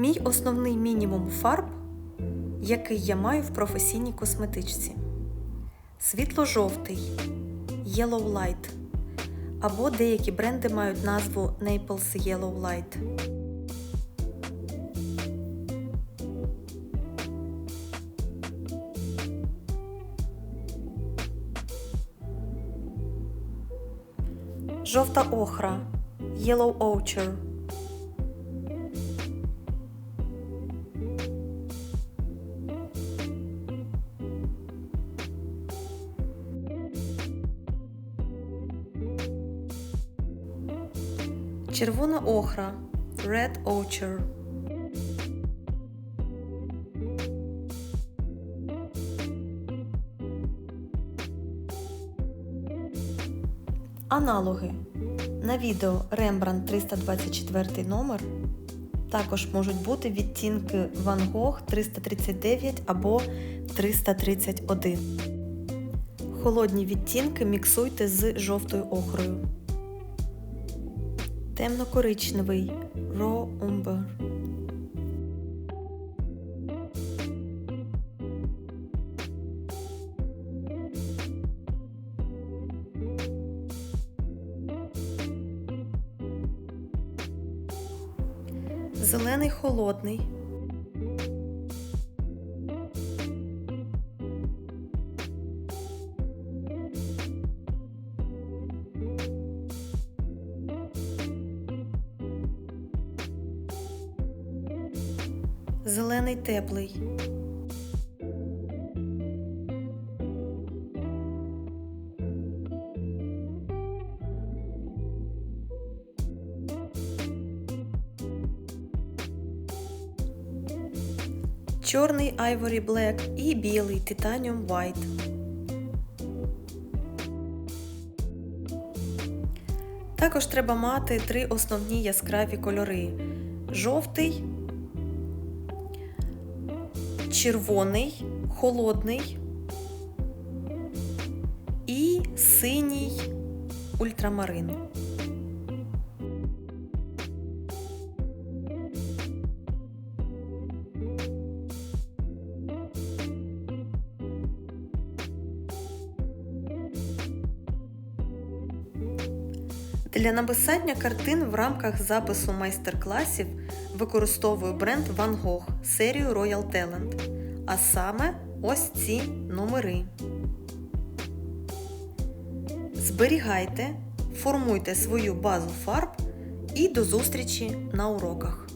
Мій основний мінімум фарб, який я маю в професійній косметичці. Світло-жовтий Yellow Light. Або деякі бренди мають назву Naples Yellow Light. Жовта охра Yellow Ochre. Червона охра Red Ochre. Аналоги. На відео Rembrandt 324 номер також можуть бути відтінки Van Gogh 339 або 331. Холодні відтінки міксуйте з жовтою охрою. Темно-коричневий Raw Umber. Зелений холодний. Зелений теплий. Чорний Ivory Black і білий Titanium White. Також треба мати три основні яскраві кольори: жовтий, червоний, холодний і синій ультрамарин. Для написання картин в рамках запису майстер-класів використовую бренд Van Gogh серію Royal Talent, а саме ось ці номери. Зберігайте, формуйте свою базу фарб і до зустрічі на уроках.